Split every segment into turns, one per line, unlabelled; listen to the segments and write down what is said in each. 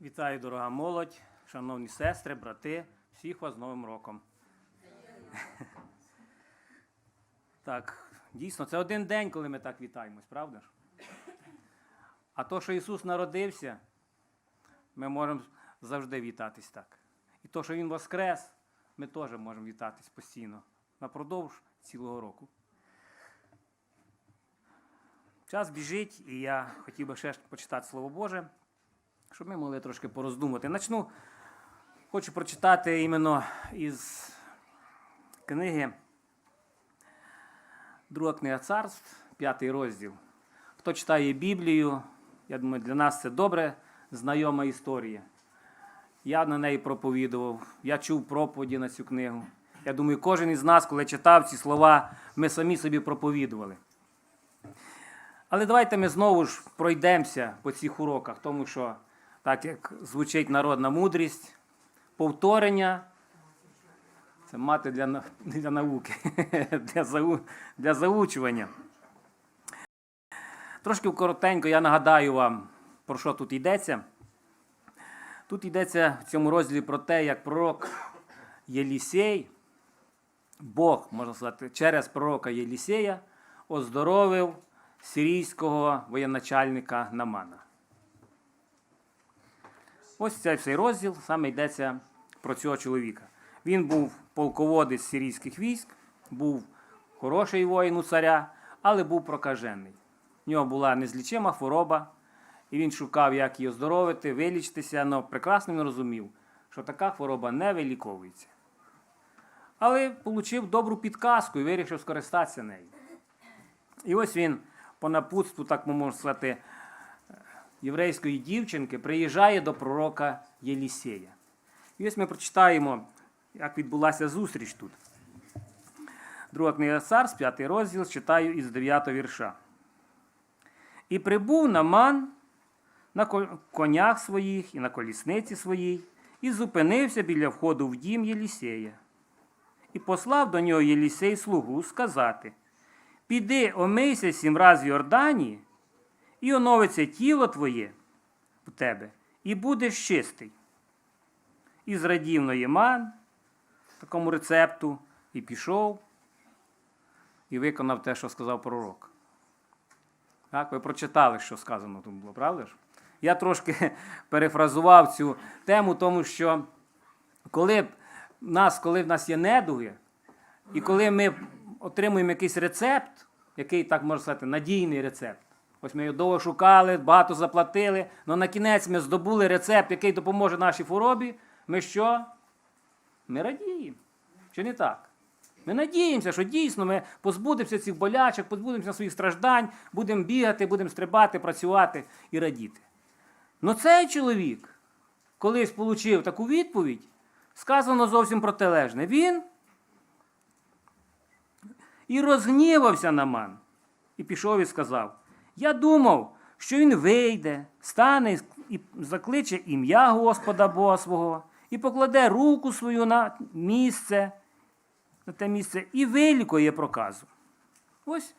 Вітаю, дорога молодь, шановні сестри, брати, всіх вас з Новим роком. Так, дійсно, це один день, коли ми так вітаємось, правда ж? А то, що Ісус народився, ми можемо завжди вітатись так. І то, що Він воскрес, ми теж можемо вітатись постійно, напродовж цілого року. Час біжить, і я хотів би ще почитати Слово Боже щоб ми могли трошки пороздумати. Начну, хочу прочитати іменно із книги Друга книга царств, п'ятий розділ. Хто читає Біблію, я думаю, для нас це добре знайома історія. Я на неї проповідував, я чув проповіді на цю книгу. Я думаю, кожен із нас, коли читав ці слова, ми самі собі проповідували. Але давайте ми знову ж пройдемося по цих уроках, тому що так як звучить народна мудрість, повторення це мати для, для науки, для, зау, для заучування. Трошки коротенько я нагадаю вам, про що тут йдеться. Тут йдеться в цьому розділі про те, як пророк Єлісей, Бог, можна сказати, через пророка Єлісея оздоровив сирійського воєначальника Намана. Ось цей цей розділ саме йдеться про цього чоловіка. Він був полководець сирійських військ, був хороший воїн у царя, але був прокажений. В нього була незлічима хвороба, і він шукав, як її оздоровити, вилічитися, але прекрасно він розумів, що така хвороба не виліковується. Але отримав добру підказку і вирішив скористатися нею. І ось він по напутству, так можна сказати, єврейської дівчинки приїжджає до пророка Єлісея. І ось ми прочитаємо, як відбулася зустріч тут. Друга книга Царств, 5 розділ, читаю із 9 вірша. І прибув Наман на конях своїх і на колісниці своїй, і зупинився біля входу в дім Єлісея. І послав до нього Єлісей слугу сказати: Піди, омийся сім раз в Йордані, і оновиться тіло твоє в тебе, і будеш чистий. І зрадів Ноєман такому рецепту, і пішов, і виконав те, що сказав пророк. Так, ви прочитали, що сказано тут було, правда ж? Я трошки перефразував цю тему, тому що коли в нас, коли в нас є недуги, і коли ми отримуємо якийсь рецепт, який, так можна сказати, надійний рецепт. Ось ми його довго шукали, багато заплатили, але на кінець ми здобули рецепт, який допоможе нашій хворобі. Ми що? Ми радіємо. Чи не так? Ми надіємося, що дійсно ми позбудемося цих болячок, позбудемося своїх страждань, будемо бігати, будемо стрибати, працювати і радіти. Но цей чоловік, колись отримав таку відповідь, сказано зовсім протилежне. Він і розгнівався на ман. І пішов і сказав: Я думав, що він вийде, стане і закличе ім'я Господа Бога свого, і покладе руку свою на місце, на те місце, і вилікує проказу. Ось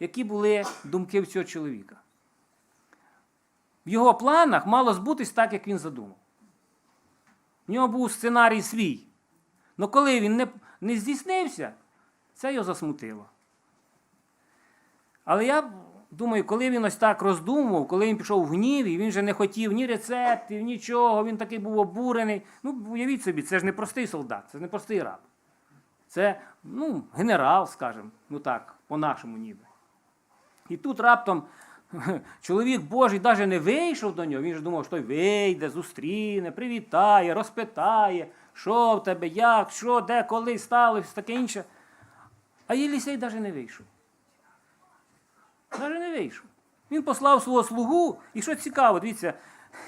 які були думки в цього чоловіка. В його планах мало збутись так, як він задумав. В нього був сценарій свій. Але коли він не, не здійснився, це його засмутило. Але я думаю, коли він ось так роздумував, коли він пішов в гнів, і він вже не хотів ні рецептів, нічого, він такий був обурений. Ну, уявіть собі, це ж не простий солдат, це не простий раб. Це ну, генерал, скажімо, ну так, по-нашому ніби. І тут раптом чоловік Божий навіть не вийшов до нього, він ж думав, що той вийде, зустріне, привітає, розпитає, що в тебе, як, що, де, коли сталося, таке інше. А Єлісей навіть не вийшов. Навіть не вийшов. Він послав свого слугу, і що цікаво, дивіться,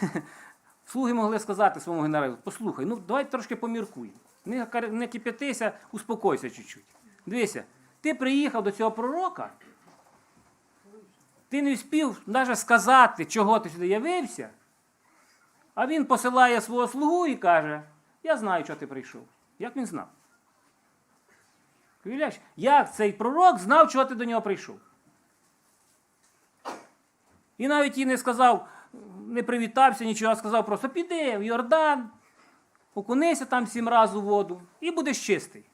слуги могли сказати своєму генералу, послухай, ну давай трошки поміркуємо. Не, не кипятися, успокойся чуть-чуть. Дивися, ти приїхав до цього пророка, ти не встиг навіть сказати, чого ти сюди явився, а він посилає свого слугу і каже, я знаю, чого ти прийшов. Як він знав? Як цей пророк знав, чого ти до нього прийшов? І навіть і не сказав, не привітався, нічого, а сказав просто піди в Йордан, окунися там сім разів у воду і будеш чистий.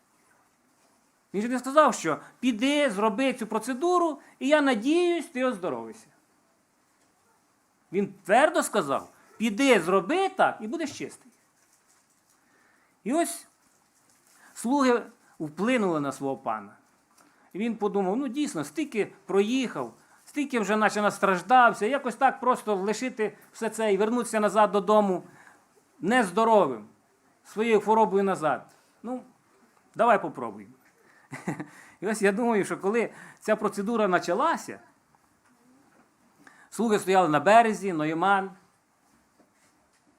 Він же не сказав, що піди, зроби цю процедуру, і я надіюсь, ти оздоровишся. Він твердо сказав: піди, зроби так і будеш чистий. І ось слуги вплинули на свого пана. І він подумав: ну дійсно, стільки проїхав, стільки вже наче настраждався, якось так просто лишити все це і вернутися назад додому нездоровим, своєю хворобою назад. Ну, давай попробуємо. І ось я думаю, що коли ця процедура почалася, слуги стояли на березі, Нойман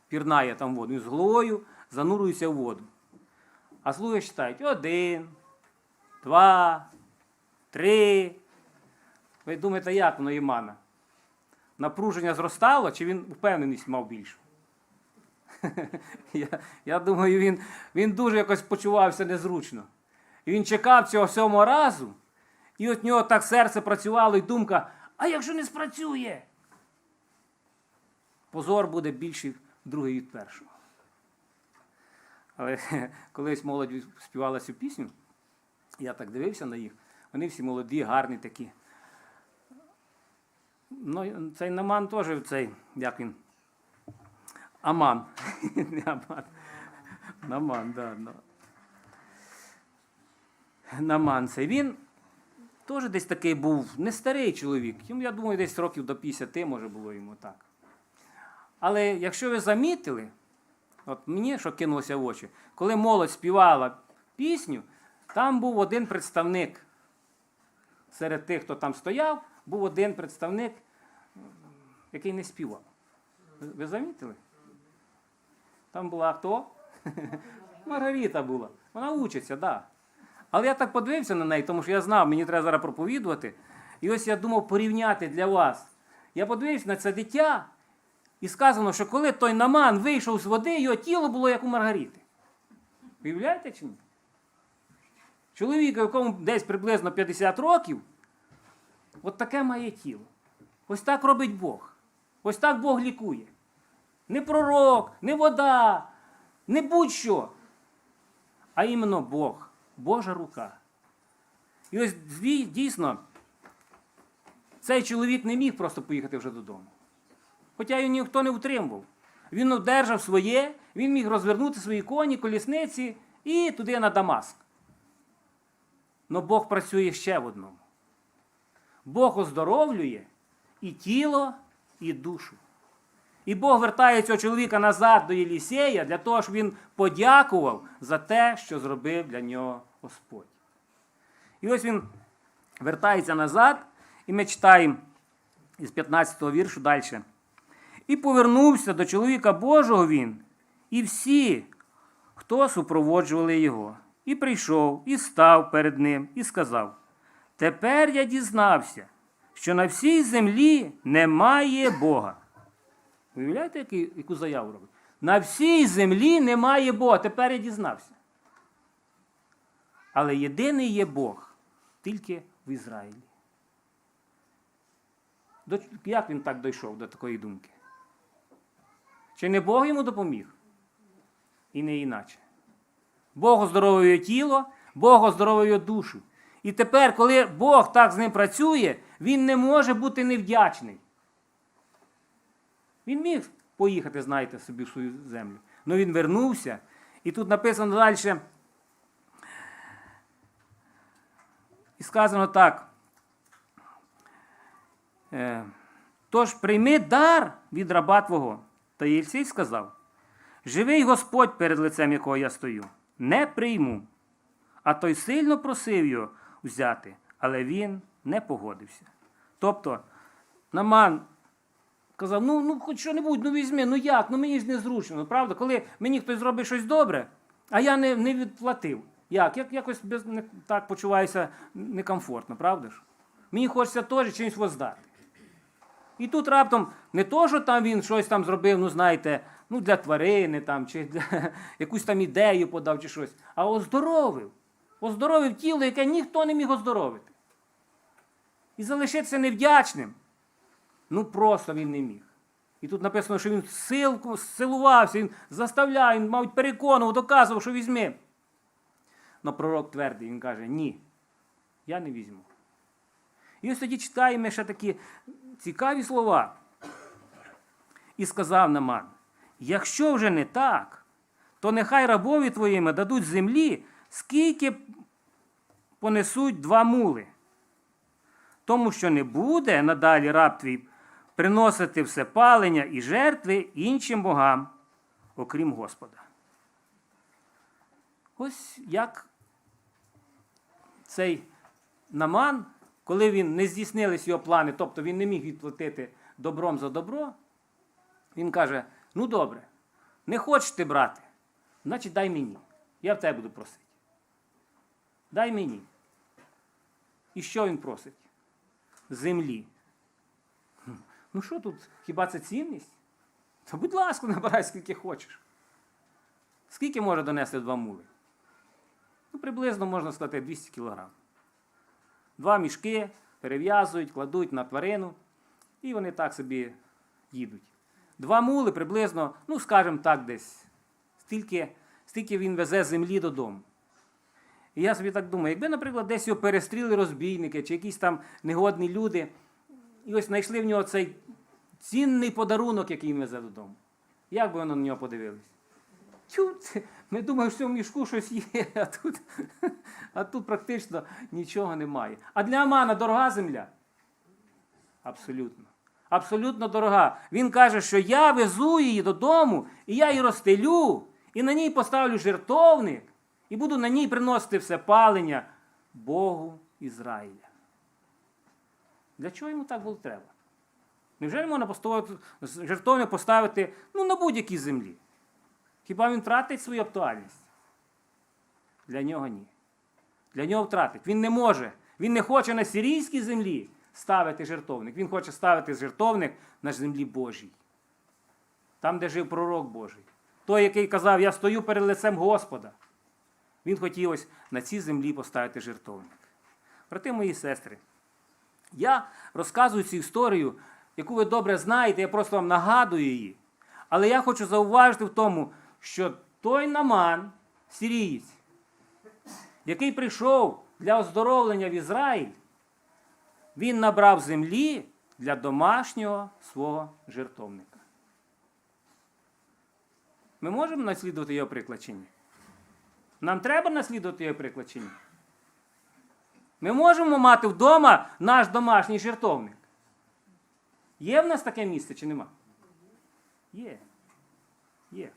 пірнає там воду, він з головою занурюється в воду. А слуги читають один, два, три. Ви думаєте, як в Ноймана? Напруження зростало, чи він впевненість мав більшу? Я, я думаю, він, він дуже якось почувався незручно. І він чекав цього сьомого разу, і от нього так серце працювало, і думка, а якщо не спрацює? Позор буде більший другий від першого. Але колись молодь співала цю пісню, я так дивився на їх, вони всі молоді, гарні такі. Ну, цей Наман теж цей, як він? Аман. Не Аман. Наман, да, да. Наман цей. Він теж десь такий був не старий чоловік. Йому, я думаю, десь років до 50 може було йому так. Але якщо ви замітили, от мені що кинулося в очі, коли молодь співала пісню, там був один представник. Серед тих, хто там стояв, був один представник, який не співав. Ви- замітили? Там була хто? Маргарита була. Вона учиться, так. Да. Але я так подивився на неї, тому що я знав, мені треба зараз проповідувати. І ось я думав порівняти для вас. Я подивився на це дитя, і сказано, що коли той наман вийшов з води, його тіло було як у Маргарити. Уявляєте чи ні? Чоловік, якому десь приблизно 50 років, от таке має тіло. Ось так робить Бог. Ось так Бог лікує. Не пророк, не вода, не будь-що. А іменно Бог, Божа рука. І ось дійсно, цей чоловік не міг просто поїхати вже додому. Хоча його ніхто не утримував. Він одержав своє, він міг розвернути свої коні, колісниці і туди на Дамаск. Но Бог працює ще в одному. Бог оздоровлює і тіло, і душу. І Бог вертає цього чоловіка назад до Єлісея для того, щоб він подякував за те, що зробив для нього Господь. І ось він вертається назад, і ми читаємо із 15-го віршу далі. І повернувся до чоловіка Божого він, і всі, хто супроводжували його. І прийшов, і став перед ним, і сказав: Тепер я дізнався, що на всій землі немає Бога. Уявляєте, яку заяву робить? На всій землі немає Бога. Тепер я дізнався. Але єдиний є Бог тільки в Ізраїлі. До, як він так дійшов до такої думки? Чи не Бог йому допоміг? І не іначе. Бог оздоровує тіло, Бог оздоровує душу. І тепер, коли Бог так з ним працює, він не може бути невдячний. Він міг поїхати, знаєте, собі в свою землю. Але він вернувся. І тут написано далі. І сказано так. Е, Тож прийми дар від раба твого. Та Єльсей сказав: Живий Господь перед лицем якого я стою, не прийму. А той сильно просив його взяти, але він не погодився. Тобто, Наман казав: ну, ну хоч що-небудь, ну візьми, ну як, ну мені ж незручно, ну, правда? Коли мені хтось зробить щось добре, а я не, не відплатив. Як? Як якось без, не, так почуваюся некомфортно, правда ж? Мені хочеться теж чимось воздати. І тут раптом не то, що там він щось там зробив, ну знаєте, ну для тварини там, чи для якусь там ідею подав, чи щось, а оздоровив. Оздоровив тіло, яке ніхто не міг оздоровити. І залишитися невдячним. Ну просто він не міг. І тут написано, що він силку, силувався, він заставляв, він, мабуть, переконував, доказував, що візьми. Но пророк твердий, він каже, ні, я не візьму. І ось тоді читаємо ще такі цікаві слова. І сказав Наман, якщо вже не так, то нехай рабові твоїми дадуть землі, скільки понесуть два мули. Тому що не буде надалі раб твій приносити все палення і жертви іншим богам, окрім Господа. Ось як цей наман, коли він не здійснились його плани, тобто він не міг відплатити добром за добро, він каже: ну добре, не хочеш ти брати, значить дай мені. Я в тебе буду просити. Дай мені. І що він просить? Землі. Ну що тут, хіба це цінність? То будь ласка, набирай скільки хочеш. Скільки може донести два мули? Ну, приблизно можна сказати 200 кілограм. Два мішки перев'язують, кладуть на тварину, і вони так собі їдуть. Два мули приблизно, ну, скажімо так, десь, стільки, стільки він везе землі додому. І я собі так думаю, якби, наприклад, десь його перестріли розбійники чи якісь там негодні люди, і ось знайшли в нього цей цінний подарунок, який він везе додому. Як би вони на нього подивились? Тю, ми думаємо, що в мішку щось є, а тут, а тут практично нічого немає. А для Амана дорога земля? Абсолютно. Абсолютно дорога. Він каже, що я везу її додому, і я її розстелю, і на ній поставлю жертовник, і буду на ній приносити все палення Богу Ізраїля. Для чого йому так було треба? Невже не можна жертовник поставити ну, на будь-якій землі? Хіба він втратить свою актуальність? Для нього ні. Для нього втратить. Він не може. Він не хоче на сирійській землі ставити жертовник. Він хоче ставити жертовник на землі Божій. Там, де жив пророк Божий. Той, який казав, я стою перед лицем Господа. Він хотів ось на цій землі поставити жертовник. Брати мої сестри, я розказую цю історію, яку ви добре знаєте, я просто вам нагадую її. Але я хочу зауважити в тому, що той наман, сирієць, який прийшов для оздоровлення в Ізраїль, він набрав землі для домашнього свого жертовника. Ми можемо наслідувати його приклад чи ні? Нам треба наслідувати його приклад чи ні? Ми можемо мати вдома наш домашній жертовник. Є в нас таке місце чи нема? Є. Є.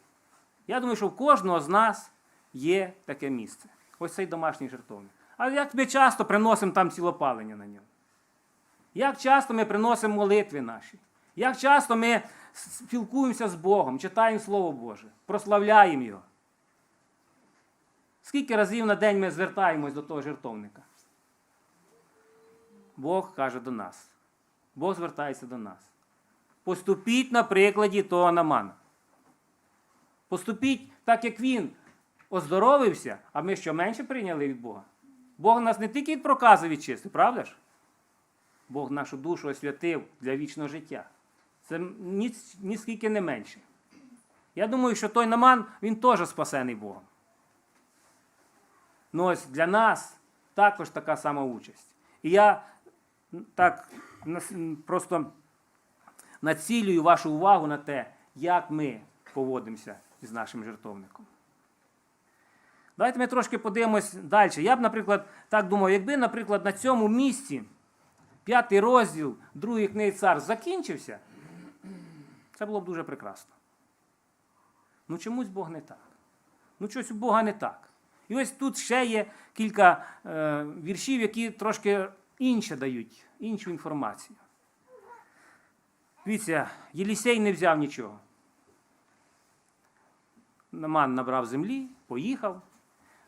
Я думаю, що в кожного з нас є таке місце. Ось цей домашній жертовник. Але як ми часто приносимо там цілопалення на ньому? Як часто ми приносимо молитви наші? Як часто ми спілкуємося з Богом, читаємо Слово Боже, прославляємо Його? Скільки разів на день ми звертаємось до того жертовника? Бог каже до нас. Бог звертається до нас. Поступіть на прикладі того намана. Поступіть так, як він оздоровився, а ми що менше прийняли від Бога. Бог нас не тільки від проказу відчистив, правда ж? Бог нашу душу освятив для вічного життя. Це ні, ніскільки не менше. Я думаю, що той наман, він теж спасений Богом. Ну ось для нас також така сама участь. І я так просто націлюю вашу увагу на те, як ми поводимося з нашим жертовником. Давайте ми трошки подивимось далі. Я б, наприклад, так думав, якби, наприклад, на цьому місці п'ятий розділ другої книги цар закінчився, це було б дуже прекрасно. Ну чомусь Бог не так. Ну щось у Бога не так. І ось тут ще є кілька е, віршів, які трошки інше дають, іншу інформацію. Дивіться, Єлісей не взяв нічого. Наман набрав землі, поїхав.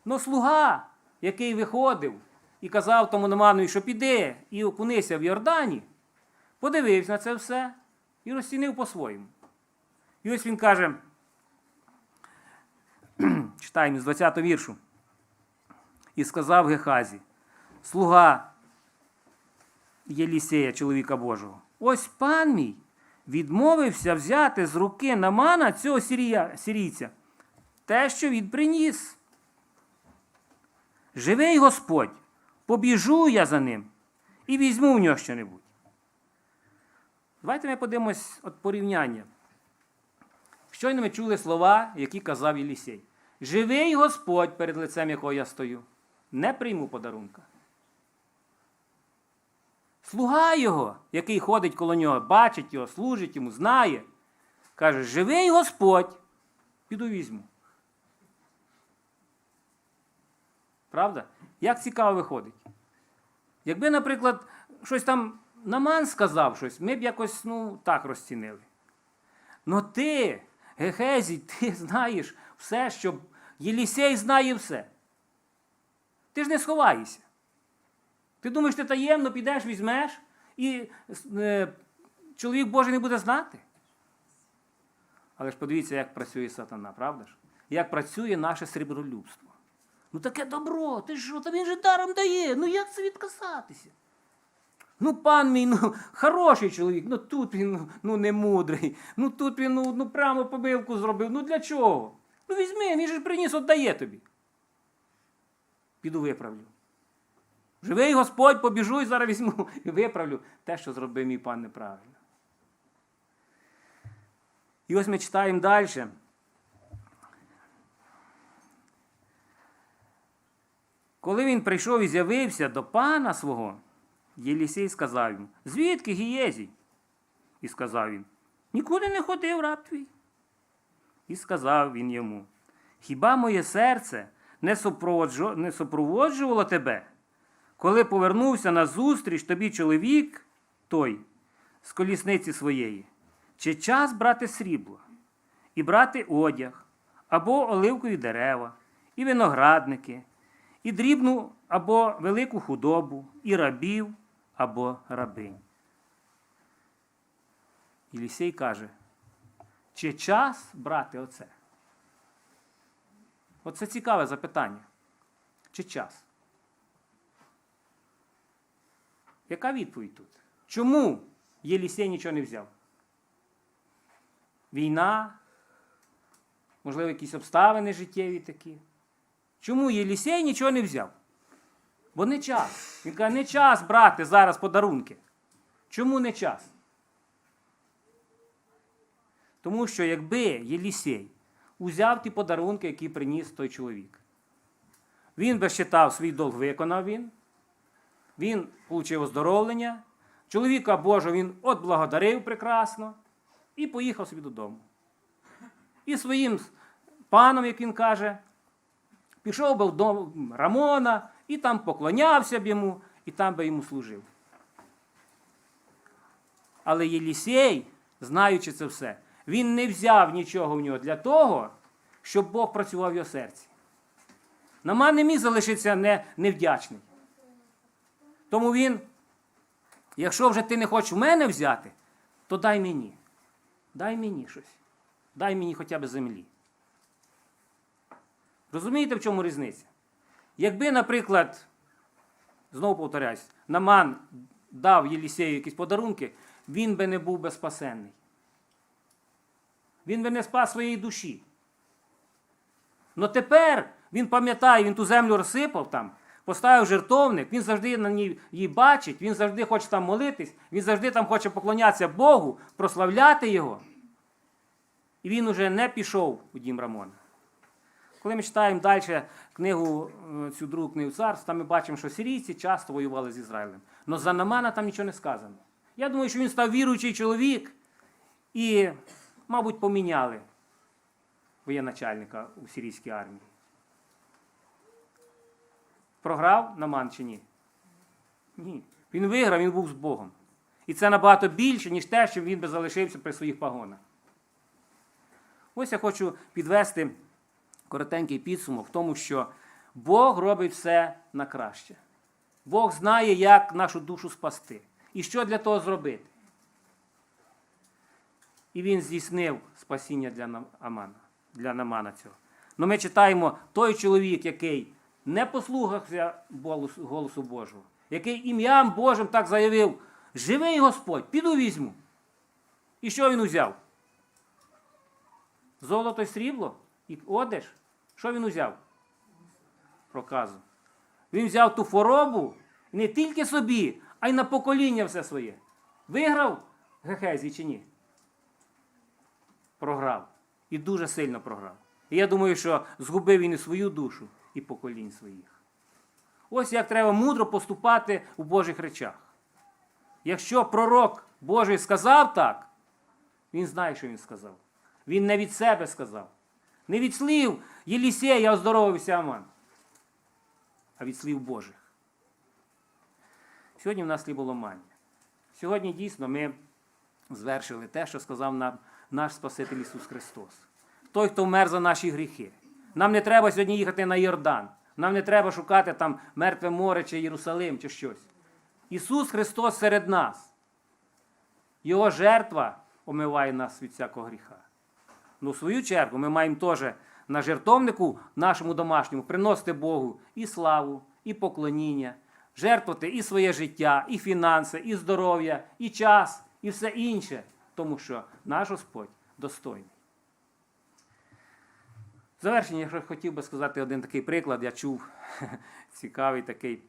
Но слуга, який виходив і казав тому Наманові, що піде і окунися в Йордані, подивився на це все і розцінив по-своєму. І ось він каже, читаємо з 20 го віршу. І сказав Гехазі, слуга Єлісея, чоловіка Божого, ось пан мій відмовився взяти з руки Намана цього сирія, сирійця те, що він приніс. Живий Господь, побіжу я за ним і візьму в нього що-небудь. Давайте ми подивимось от порівняння. Щойно ми чули слова, які казав Єлісей. Живий Господь, перед лицем якого я стою, не прийму подарунка. Слуга його, який ходить коло нього, бачить його, служить йому, знає. Каже, живий Господь, піду візьму. Правда? Як цікаво виходить. Якби, наприклад, щось там Наман сказав щось, ми б якось ну, так розцінили. Но ти, Гехезій, ти знаєш все, що Єлісей знає все. Ти ж не сховаєшся. Ти думаєш, ти таємно підеш, візьмеш, і е, чоловік Божий не буде знати. Але ж подивіться, як працює сатана, правда ж? Як працює наше срібролюбство. Ну таке добро, ти що, та він же даром дає. Ну як це відказатися? Ну, пан мій, ну, хороший чоловік, ну тут він ну, не мудрий, ну тут він ну, ну прямо побивку зробив. Ну для чого? Ну візьми, він же приніс, віддає тобі. Піду виправлю. Живий Господь, побіжу і зараз візьму і виправлю те, що зробив мій пан неправильно. І ось ми читаємо далі. Коли він прийшов і з'явився до пана свого, Єлісей сказав йому, звідки Гієзій? І сказав він, нікуди не ходив раб твій. І сказав він йому, хіба моє серце не, супроводжу- не супроводжувало тебе, коли повернувся на зустріч тобі чоловік той з колісниці своєї? Чи час брати срібло, і брати одяг, або оливкові дерева, і виноградники, і дрібну або велику худобу, і рабів або рабинь. Єлісей каже, чи час брати оце? Оце цікаве запитання. Чи час? Яка відповідь тут? Чому Єлісей нічого не взяв? Війна, можливо, якісь обставини життєві такі. Чому Єлісей нічого не взяв? Бо не час. Він каже, не час брати зараз подарунки. Чому не час? Тому що якби Єлісей узяв ті подарунки, які приніс той чоловік, він би считав свій долг виконав він, він отримав оздоровлення, чоловіка Божого він отблагодарив прекрасно і поїхав собі додому. І своїм паном, як він каже, пішов би в дом Рамона і там поклонявся б йому, і там би йому служив. Але Єлісей, знаючи це все, він не взяв нічого в нього для того, щоб Бог працював в його серці. Наман не міг залишитися не, невдячний. Тому він, якщо вже ти не хочеш в мене взяти, то дай мені. Дай мені щось. Дай мені хоча б землі. Розумієте, в чому різниця? Якби, наприклад, знову повторяюсь, Наман дав Єлісею якісь подарунки, він би не був би спасенний. Він би не спас своєї душі. Но тепер він пам'ятає, він ту землю розсипав там, поставив жертовник, він завжди на ній її бачить, він завжди хоче там молитись, він завжди там хоче поклонятися Богу, прославляти Його. І він уже не пішов у дім Рамона. Коли ми читаємо далі книгу, е, цю другу книгу царств, там ми бачимо, що сирійці часто воювали з Ізраїлем. Але за Намана там нічого не сказано. Я думаю, що він став віруючий чоловік і, мабуть, поміняли воєначальника у сирійській армії. Програв Наман чи ні? Ні. Він виграв, він був з Богом. І це набагато більше, ніж те, що він би залишився при своїх пагонах. Ось я хочу підвести коротенький підсумок в тому, що Бог робить все на краще. Бог знає, як нашу душу спасти. І що для того зробити. І він здійснив спасіння для Амана, для Намана цього. Ну ми читаємо той чоловік, який не послухався голосу, Божого, який ім'ям Божим так заявив: Живий Господь, піду візьму. І що він узяв? Золото й срібло і одеж. Що він узяв? Проказу. Він взяв ту хворобу не тільки собі, а й на покоління все своє. Виграв Гехезій чи ні? Програв. І дуже сильно програв. І я думаю, що згубив він і свою душу, і поколінь своїх. Ось як треба мудро поступати у Божих речах. Якщо пророк Божий сказав так, він знає, що він сказав. Він не від себе сказав. Не від слів Єлісея оздоровився Аман, а від слів Божих. Сьогодні в нас хліболомання. Сьогодні дійсно ми звершили те, що сказав нам наш Спаситель Ісус Христос. Той, хто вмер за наші гріхи. Нам не треба сьогодні їхати на Йордан. Нам не треба шукати там мертве море чи Єрусалим чи щось. Ісус Христос серед нас. Його жертва омиває нас від всякого гріха. Ну, в свою чергу, ми маємо теж на жертовнику нашому домашньому приносити Богу і славу, і поклоніння, жертвувати і своє життя, і фінанси, і здоров'я, і час, і все інше, тому що наш Господь достойний. В завершення, я хотів би сказати один такий приклад, я чув цікавий такий.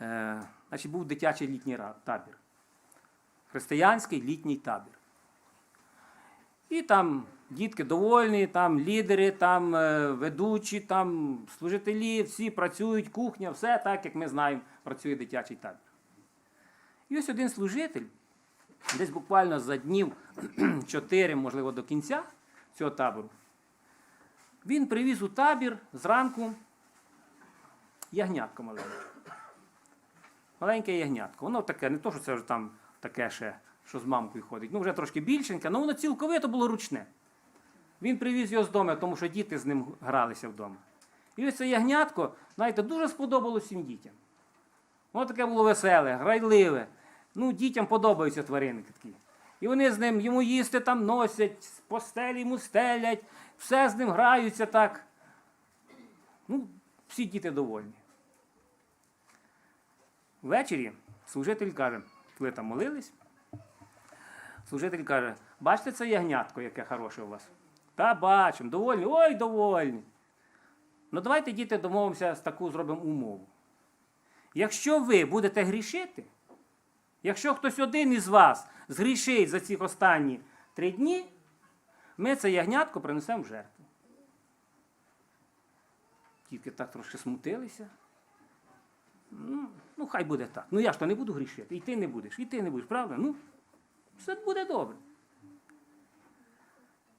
Е, значить, був дитячий літній табір. Християнський літній табір. І там дітки довольні, там лідери, там е, ведучі, там служителі, всі працюють, кухня, все так, як ми знаємо, працює дитячий табір. І ось один служитель, десь буквально за днів 4, можливо, до кінця цього табору, він привіз у табір зранку ягнятко маленьке. Маленьке ягнятко. Воно таке, не то, що це вже там таке ще, що з мамкою ходить. Ну, вже трошки більшеньке, але воно цілковито було ручне. Він привіз його з дому, тому що діти з ним гралися вдома. І ось це ягнятко, знаєте, дуже сподобалось всім дітям. Воно таке було веселе, грайливе. Ну, дітям подобаються тваринки такі. І вони з ним йому їсти там носять, постелі йому стелять, все з ним граються так. Ну, всі діти довольні. Ввечері служитель каже, коли там молились, служитель каже, бачите це ягнятко, яке хороше у вас? Та бачимо, довольні, ой, довольні. Ну давайте, діти, домовимося з таку зробимо умову. Якщо ви будете грішити, якщо хтось один із вас згрішить за ці останні три дні, ми це ягнятко принесемо в жертву. Тільки так трошки смутилися. Ну, ну, хай буде так. Ну я ж то не буду грішити. І ти не будеш, і ти не будеш, правда? Ну, все буде добре.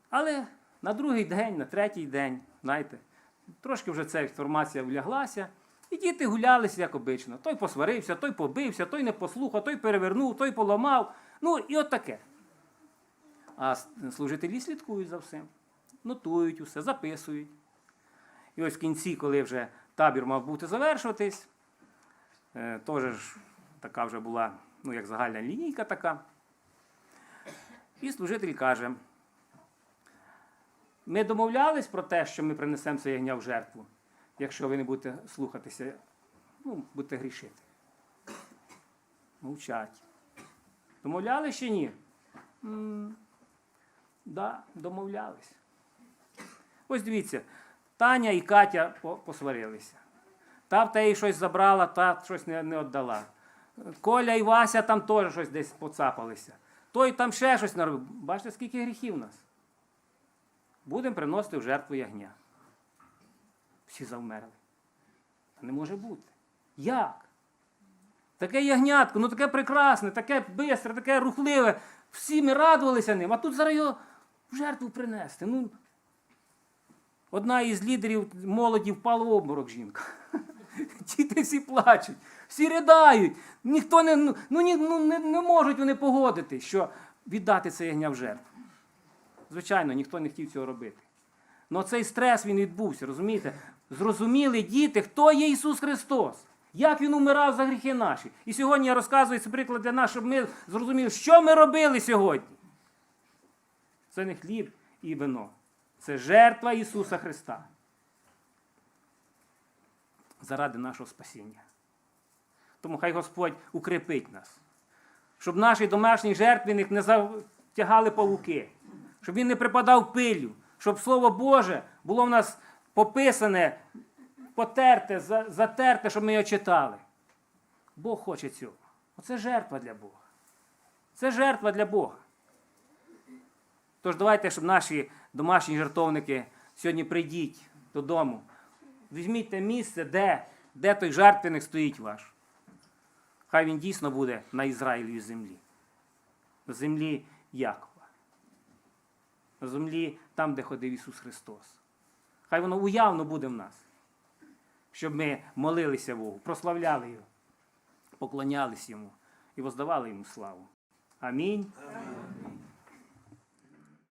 Але на другий день, на третій день, знаєте, трошки вже ця інформація вляглася, і діти гулялися, як обично. Той посварився, той побився, той не послухав, той перевернув, той поламав. Ну, і от таке. А служителі слідкують за всім, нотують усе, записують. І ось в кінці, коли вже табір мав бути завершуватись, е, теж така вже була, ну, як загальна лінійка така. І служитель каже: ми домовлялись про те, що ми принесемо це ягня в жертву, якщо ви не будете слухатися, ну, будете грішити. Мовчать. Домовлялись чи ні? Так, да, домовлялись. Ось дивіться, Таня і Катя посварилися. Та в теї щось забрала, та щось не, не віддала. Коля і Вася там теж щось десь поцапалися. Той там ще щось наробив. Бачите, скільки гріхів у нас. Будемо приносити в жертву ягня. Всі завмерли. Не може бути. Як? Таке ягнятко, ну таке прекрасне, таке бистре, таке рухливе. Всі ми радувалися ним, а тут зараз його в жертву принести. Ну, Одна із лідерів молоді впала в обморок жінка. Діти всі плачуть, всі ridaють. Ніхто не, ну, ну, ні, ну, не, не можуть вони погодити, що віддати це ягня в жертву. Звичайно, ніхто не хотів цього робити. Але цей стрес він відбувся, розумієте? Зрозуміли діти, хто є Ісус Христос, як Він умирав за гріхи наші. І сьогодні я розказую цей приклад для нас, щоб ми зрозуміли, що ми робили сьогодні. Це не хліб і вино. Це жертва Ісуса Христа. Заради нашого спасіння. Тому хай Господь укрепить нас, щоб наш домашній жертвенник не затягали павуки, щоб він не припадав пилю, щоб Слово Боже було в нас пописане, потерте, затерте, щоб ми його читали. Бог хоче цього. Оце жертва для Бога. Це жертва для Бога. Тож давайте, щоб наші домашні жертовники сьогодні прийдіть додому. Візьміть те місце, де, де той жертвенник стоїть ваш. Хай він дійсно буде на Ізраїлевій землі. На землі Якова. На землі там, де ходив Ісус Христос. Хай воно уявно буде в нас. Щоб ми молилися Богу, прославляли Його, поклонялись Йому і воздавали Йому славу. Амінь.